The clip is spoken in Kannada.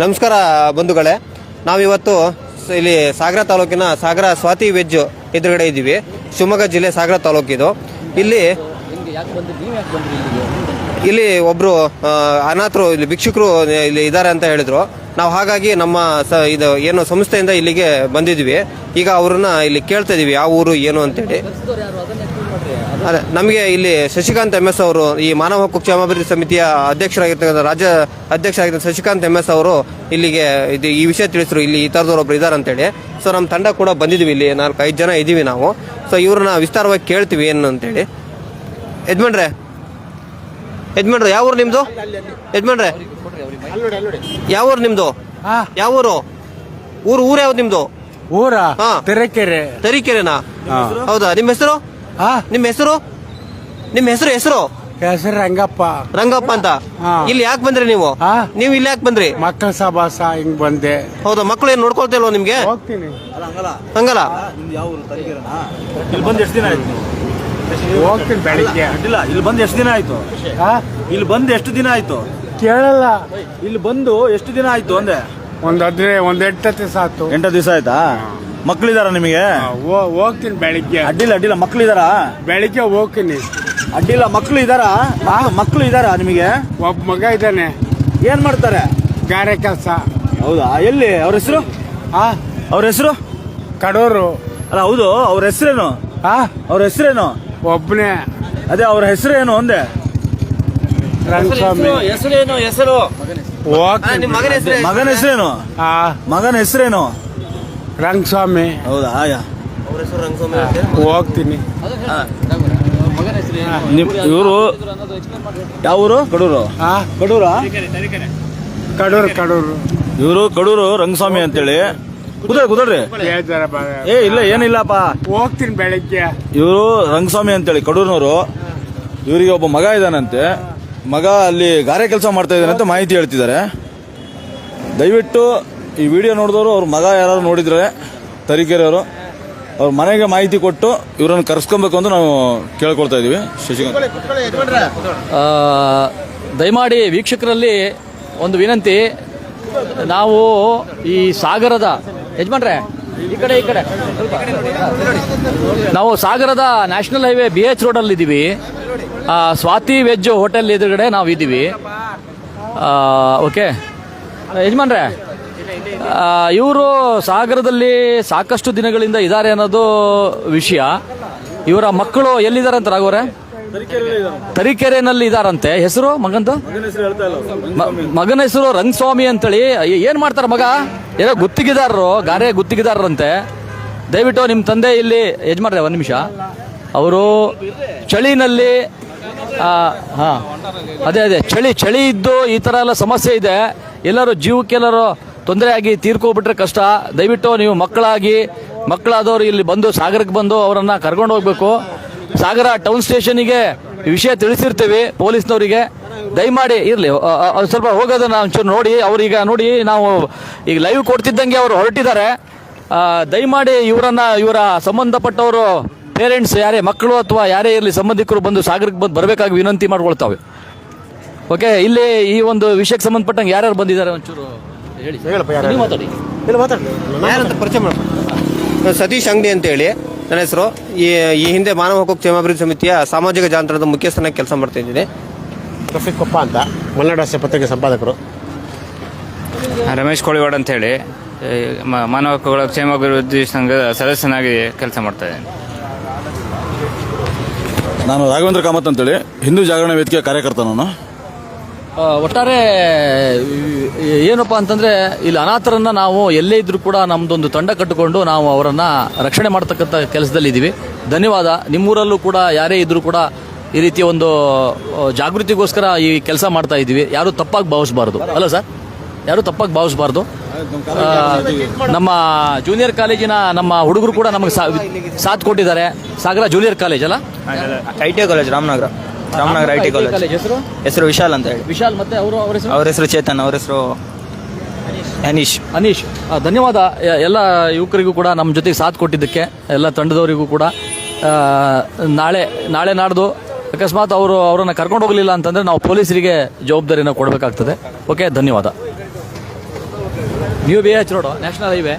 ನಮಸ್ಕಾರ ಬಂಧುಗಳೇ. ನಾವಿವತ್ತು ಇಲ್ಲಿ ಸಾಗರ ತಾಲೂಕಿನ ಸಾಗರ ಸ್ವಾತಿ ವೆಜ್ ಎದುರುಗಡೆ ಇದ್ದೀವಿ. ಶಿವಮೊಗ್ಗ ಜಿಲ್ಲೆ ಸಾಗರ ತಾಲೂಕಿದು ಇಲ್ಲಿ ಇಲ್ಲಿ ಒಬ್ರು ಆ, ಅನಾಥರು ಇಲ್ಲಿ ಭಿಕ್ಷುಕರು ಇಲ್ಲಿ ಇದ್ದಾರೆ ಅಂತ ಹೇಳಿದ್ರು. ನಾವು ಹಾಗಾಗಿ ನಮ್ಮ ಇದು ಏನು ಸಂಸ್ಥೆಯಿಂದ ಇಲ್ಲಿಗೆ ಬಂದಿದ್ವಿ ಈಗ ಅವ್ರನ್ನ ಇಲ್ಲಿ ಕೇಳ್ತಾ ಇದೀವಿ ಯಾವ ಊರು ಏನು ಅಂತೇಳಿ. ಅದೇ ನಮಗೆ ಇಲ್ಲಿ ಶಶಿಕಾಂತ್ ಎಂ ಎಸ್ ಅವರು ಈ ಮಾನವ ಹಕ್ಕು ಕ್ಷೇಮಾಭಿವೃದ್ಧಿ ಸಮಿತಿಯ ಅಧ್ಯಕ್ಷರಾಗಿರ್ತಕ್ಕಂಥ ರಾಜ್ಯ ಅಧ್ಯಕ್ಷರಾಗಿದ್ದ ಶಶಿಕಾಂತ್ ಎಂ ಎಸ್ ಅವರು ಇಲ್ಲಿಗೆ ಇದು ಈ ವಿಷಯ ತಿಳಿಸಿದ್ರು ಇಲ್ಲಿ ಈ ಥರದವ್ರು ಒಬ್ರು ಇದ್ದಾರೆ ಅಂತೇಳಿ. ಸೊ ನಮ್ಮ ತಂಡ ಕೂಡ ಬಂದಿದ್ವಿ ಇಲ್ಲಿ. ನಾಲ್ಕು ಐದು ಜನ ಇದ್ದೀವಿ ನಾವು. ಸೊ ಇವ್ರನ್ನ ವಿಸ್ತಾರವಾಗಿ ಕೇಳ್ತೀವಿ ಏನು ಅಂತೇಳಿ. ಯಜಮಾನ್ರೆ ಯಜಮಾನ್ರೆ ಯಾವ ಊರು ನಿಮ್ಮದು ಯಜಮಾನ್ರೆ ಯಾವ ಊರು ನಿಮ್ಮದು ಹಾ. ಯಾವ ಊರು? ಊರು ಊರು ಯಾವ್ದು ನಿಮ್ಮದು ಊರ? ತೆರೆಕೆರೆ. ತರೀಕೆರೆನಾ? ಹೌದಾ? ನಿಮ್ಮ ಹೆಸರು? ಹಾ ನಿಮ್ಮ ಹೆಸರು? ನಿಮ್ಮ ಹೆಸರು ಹೆಸರು? ಹೆಸರು ರಂಗಪ್ಪ. ರಂಗಪ್ಪ ಅಂತ? ಹಾ. ಇಲ್ಲಿ ಯಾಕೆ ಬಂದ್ರಿ ನೀವು. ನೀವು ಇಲ್ಲಿ ಯಾಕೆ ಬಂದ್ರಿ? ಮಕ್ಕಳ ಸಭಾಸ ಹಿಂಗ್ ಬಂದೆ. ಹೌದಾ ಮಕ್ಕಳು ಏನ್ ನೋಡ್ಕೊಳ್ತಾ ಇಲ್ವಾ ನಿಮ್ಗೆ? ಹೋಗ್ತೀನಿ. ಹಂಗಲ್ಲ. ಇಲ್ಲಿ ಬಂದು ಎಷ್ಟು ದಿನ ಆಯ್ತು ನೀವು? ಹೋಗ್ತೀನಿ ಬೆಳಿಗ್ಗೆ. ಅಡ್ಡಿಲ್ಲ ಇಲ್ಲಿ ಬಂದು ಎಷ್ಟು ದಿನ ಆಯ್ತು? ಹಾ ಇಲ್ಲಿ ಬಂದು ಎಷ್ಟು ದಿನ ಆಯ್ತು? ಕೇಳಲ್ಲ. ಇಲ್ಲಿ ಬಂದು ಎಷ್ಟು ದಿನ ಆಯ್ತು ಅಂದೆ? ಒಂದ್ ಹದ್ರೆ ಒಂದ್ ಎಂಟು ದಿವಸ ಆತು ಎಂಟು ದಿವಸ ಆಯ್ತಾ? ಮಕ್ಳಿದಾರ ನಿಮಗೆ? ಹಾ, ಹೋಗ್ತೀನಿ ಬೆಳಿಗ್ಗೆ. ಅಡ್ಡಿಲ್ಲ ಅಡ್ಡಿಲ್ಲ ಮಕ್ಳಿದಾರ? ಬೆಳಿಗ್ಗೆ ಹೋಗ್ತೀನಿ. ಅಡ್ಡಿಲ್ಲ ಮಕ್ಳು ಇದಾರ ಮಕ್ಳು ಇದಾರ ನಿಮಗೆ? ಒಬ್ಬ ಮಗ ಇದ್ದಾನೆ. ಏನ್ ಮಾಡ್ತಾರೆ? ಗಾರೆ ಕೆಲಸ. ಹೌದಾ? ಎಲ್ಲಿ? ಅವ್ರ ಹೆಸರು? ಆ ಅವ್ರ ಹೆಸರು? ಕಡೋರು. ಅಲ್ಲ ಹೌದು ಅವ್ರ ಹೆಸರೇನು? ಆ ಅವ್ರ ಹೆಸರೇನು? ಒಬ್ಬನೇ ಅದೇ ಅವ್ರ ಹೆಸರೇನು ಅಂದೆ? ರಂಗಸ್ವಾಮಿ. ಹೆಸರೇನು ಹೆಸರು? ಹೋಗ್ತೀನಿ. ಮಗನ ಹೆಸರು ಮಗನ ಹೆಸರೇನು? ಹಾ ಮಗನ ಹೆಸರೇನು? ರಂಗಸ್ವಾಮಿ. ಹೌದಾ? ಅವ್ರ ಹೆಸರು ರಂಗಸ್ವಾಮಿ ಅಂತ. ಹೋಗ್ತೀನಿ. ನಿಮ್ ಇವರು ಯಾವ ಊರು? ಕಡೂರು. ಹಾ? ಕಡೂರಾ? ಕಡೂರು ಕಡೂರು. ಇವರು ಕಡೂರು ರಂಗಸ್ವಾಮಿ ಅಂತೇಳಿ. ಕುದ್ರಿ ಕುದ್ರಿ ಬೇಜಾರ ಏ ಇಲ್ಲ ಏನಿಲ್ಲಪ್ಪ. ಹೋಗ್ತೀನಿ ಬೆಳಿಗ್ಗೆ. ಇವರು ರಂಗಸ್ವಾಮಿ ಅಂತೇಳಿ ಕಡೂರಿನವರು. ಇವರಿಗೆ ಒಬ್ಬ ಮಗ ಇದ್ದಾನಂತೆ ಮಗ ಅಲ್ಲಿ ಗಾರೆ ಕೆಲಸ ಮಾಡ್ತಾ ಇದ್ದಾನೆ ಅಂತ ಮಾಹಿತಿ ಹೇಳ್ತಿದ್ದಾರೆ. ದಯವಿಟ್ಟು ಈ ವಿಡಿಯೋ ನೋಡಿದವರು ಅವ್ರ ಮಗ ಯಾರು ನೋಡಿದ್ರೆ ತರೀಕೆರೆಯವರು ಅವ್ರ ಮನೆಗೆ ಮಾಹಿತಿ ಕೊಟ್ಟು ಇವರನ್ನು ಕರೆಸ್ಕೊಬೇಕು ಅಂತ ನಾವು ಕೇಳ್ಕೊಳ್ತಾ ಇದೀವಿ ಶಶಿಕಾಂತ್. ಆ, ದಯಮಾಡಿ ವೀಕ್ಷಕರಲ್ಲಿ ಒಂದು ವಿನಂತಿ. ನಾವು ಈ ಸಾಗರದ ಯಜಮಾನ್ರೆ ಈ ಕಡೆ ಈ ಕಡೆ. ನಾವು ಸಾಗರದ ನ್ಯಾಷನಲ್ ಹೈವೇ ಬಿ ಎಚ್ ರೋಡಲ್ಲಿ ಇದ್ದೀವಿ. ಆ, ಸ್ವಾತಿ ವೆಜ್ ಹೋಟೆಲ್ ಎದುರುಗಡೆ ನಾವು ಇದ್ದೀವಿ ಆ, ಓಕೆ. ಯಜಮಾನ್ರೆ ಇವರು ಸಾಗರದಲ್ಲಿ ಸಾಕಷ್ಟು ದಿನಗಳಿಂದ ಇದ್ದಾರೆ ಅನ್ನೋದು ವಿಷಯ. ಇವರ ಮಕ್ಕಳು ಎಲ್ಲಿದ್ದಾರೆ ಅಂತ ರಾಘವರೇ? ತರೀಕೆರೆನಲ್ಲಿ ಇದಾರಂತೆ ಹೆಸರು ಮಗಂದು? ಮಗನ ಹೆಸರು ರಂಗಸ್ವಾಮಿ ಅಂತೇಳಿ. ಏನ್ ಮಾಡ್ತಾರ ಮಗ? ಏನೋ ಗುತ್ತಿಗೆದಾರರು ಗಾರೆ ಗುತ್ತಿಗೆದಾರರಂತೆ. ದಯವಿಟ್ಟು ನಿಮ್ಮ ತಂದೆ ಇಲ್ಲಿ ಯಜಮಾನ್ರೆ ಒಂದು ನಿಮಿಷ. ಅವರು ಚಳಿನಲ್ಲಿ ಆ, ಹಾ. ಅದೇ ಅದೇ ಚಳಿ ಚಳಿ ಇದ್ದು ಈ ಥರ ಎಲ್ಲ ಸಮಸ್ಯೆ ಇದೆ. ಎಲ್ಲರೂ ಜೀವಕ್ಕೆಲ್ಲರೂ ತೊಂದರೆ ಆಗಿ ತೀರ್ಕೊಬಿಟ್ರೆ ಕಷ್ಟ. ದಯವಿಟ್ಟು ನೀವು ಮಕ್ಕಳಾಗಿ, ಮಕ್ಕಳಾದವರು ಇಲ್ಲಿ ಬಂದು, ಸಾಗರಕ್ಕೆ ಬಂದು ಅವರನ್ನು ಕರ್ಕೊಂಡು ಹೋಗ್ಬೇಕು. ಸಾಗರ ಟೌನ್ ಸ್ಟೇಷನಿಗೆ ವಿಷಯ ತಿಳಿಸಿರ್ತೀವಿ ಪೊಲೀಸ್ನವರಿಗೆ. ದಯಮಾಡಿ ಇರಲಿ. ಸ್ವಲ್ಪ ಹೋಗೋದನ್ನ ಒಂಚೂರು ನೋಡಿ, ಅವ್ರೀಗ ನೋಡಿ ನಾವು ಈಗ ಲೈವ್ ಕೊಡ್ತಿದ್ದಂಗೆ ಅವರು ಹೊರಟಿದ್ದಾರೆ. ದಯಮಾಡಿ ಇವರನ್ನ, ಇವರ ಸಂಬಂಧಪಟ್ಟವರು, ಪೇರೆಂಟ್ಸ್ ಯಾರೇ, ಮಕ್ಕಳು ಅಥವಾ ಯಾರೇ ಇರಲಿ, ಸಂಬಂಧಿಕರು ಬಂದು ಸಾಗರಕ್ಕೆ ಬಂದು ಬರಬೇಕಾಗಿ ವಿನಂತಿ ಮಾಡ್ಕೊಳ್ತಾವೆ. ಓಕೆ, ಇಲ್ಲಿ ಈ ಒಂದು ವಿಷಯಕ್ಕೆ ಸಂಬಂಧಪಟ್ಟಂಗೆ ಯಾರ್ಯಾರು ಬಂದಿದ್ದಾರೆ ಒಂಚೂರು? ಹೇಳಿ. ನೀವು ಮಾತಾಡಿ. ಯಾರಂತ ಪರಿಚಯ ಸತೀಶ್ ಅಂಗಡಿ ಅಂತೇಳಿ ನನ್ನ ಹೆಸರು. ಈ ಈ ಹಿಂದೆ ಮಾನವ ಹಕ್ಕು ಕ್ಷೇಮಾಭಿವೃದ್ಧಿ ಸಮಿತಿಯ ಸಾಮಾಜಿಕ ಜಾಲತಾಣದ ಮುಖ್ಯಸ್ಥನಾಗಿ ಕೆಲಸ ಮಾಡ್ತಾ ಇದ್ದೀನಿ. ರಫೀಕ್ ಕೊಪ್ಪ ಅಂತ ಮಲೆನಾಡು ಹಾಸ್ಯ ಪತ್ರಿಕೆ ಸಂಪಾದಕರು. ರಮೇಶ್ ಕೋಳಿವಾಡ ಅಂತ ಹೇಳಿ ಮಾನವ ಹಕ್ಕುಗಳ ಕ್ಷೇಮಾಭಿವೃದ್ಧಿ ಸಂಘದ ಸದಸ್ಯನಾಗಿ ಕೆಲಸ ಮಾಡ್ತಾ ಇದ್ದೀನಿ. ನಾನು ರಾಘವೇಂದ್ರ ಕಾಮತ್ ಅಂತೇಳಿ ಹಿಂದೂ ಜಾಗರಣ ವೇದಿಕೆಯ ಕಾರ್ಯಕರ್ತ ನಾನು. ಒಟ್ಟಾರೆ ಏನಪ್ಪ ಅಂತಂದ್ರೆ, ಇಲ್ಲಿ ಅನಾಥರನ್ನ ನಾವು ಎಲ್ಲೇ ಇದ್ದರೂ ಕೂಡ ನಮ್ದೊಂದು ತಂಡ ಕಟ್ಟಿಕೊಂಡು ನಾವು ಅವರನ್ನ ರಕ್ಷಣೆ ಮಾಡ್ತಕ್ಕಂಥ ಕೆಲಸದಲ್ಲಿ ಇದ್ದೀವಿ ಧನ್ಯವಾದ. ನಿಮ್ಮೂರಲ್ಲೂ ಕೂಡ, ಯಾರೇ ಇದ್ದರೂ ಕೂಡ ಈ ರೀತಿಯ ಒಂದು ಜಾಗೃತಿಗೋಸ್ಕರ ಈ ಕೆಲಸ ಮಾಡ್ತಾ ಇದ್ದೀವಿ. ಯಾರು ತಪ್ಪಾಗಿ ಭಾವಿಸಬಾರ್ದು. ಅಲ್ಲ ಸರ್? ಯಾರು ತಪ್ಪಾಗಿ ಭಾವಿಸಬಾರ್ದು? ನಮ್ಮ ಜೂನಿಯರ್ ಕಾಲೇಜಿನ ನಮ್ಮ ಹುಡುಗರು ಕೂಡ ನಮಗೆ ಸಾಥ್ ಕೊಟ್ಟಿದ್ದಾರೆ. ಸಾಗರ ಜೂನಿಯರ್ ಕಾಲೇಜ್ ಅಲ್ಲ? I T college Ramanagara Ramanagara I T college. ಹೆಸರು? ಹೆಸರು ವಿಶಾಲ್ ಅಂತ ಹೇಳಿ. ವಿಶಾಲ್ ಮತ್ತೆ ಅವರು ಅವ್ರ ಹೆಸರು? ಅವ್ರ ಹೆಸರು ಚೇತನ್ ಅವ್ರ ಹೆಸರು ಅನೀಶ್ ಅನೀಶ್ ಆ, ಧನ್ಯವಾದ. ಎ- ಎಲ್ಲ ಯುವಕರಿಗೂ ಕೂಡ ನಮ್ಮ ಜೊತೆಗೆ ಸಾಥ್ ಕೊಟ್ಟಿದ್ದಕ್ಕೆ ಎಲ್ಲ ತಂಡದವರಿಗೂ ಕೂಡ. ಆ, ನಾಳೆ ನಾಳೆ ನಾಡ್ದು ಅಕಸ್ಮಾತ್ ಅವರು ಅವರನ್ನು ಕರ್ಕೊಂಡು ಹೋಗಲಿಲ್ಲ ಅಂತಂದ್ರೆ ನಾವು ಪೊಲೀಸರಿಗೆ ಜವಾಬ್ದಾರಿನ ಕೊಡಬೇಕಾಗ್ತದೆ. ಓಕೆ ಧನ್ಯವಾದ. New B H road national highway.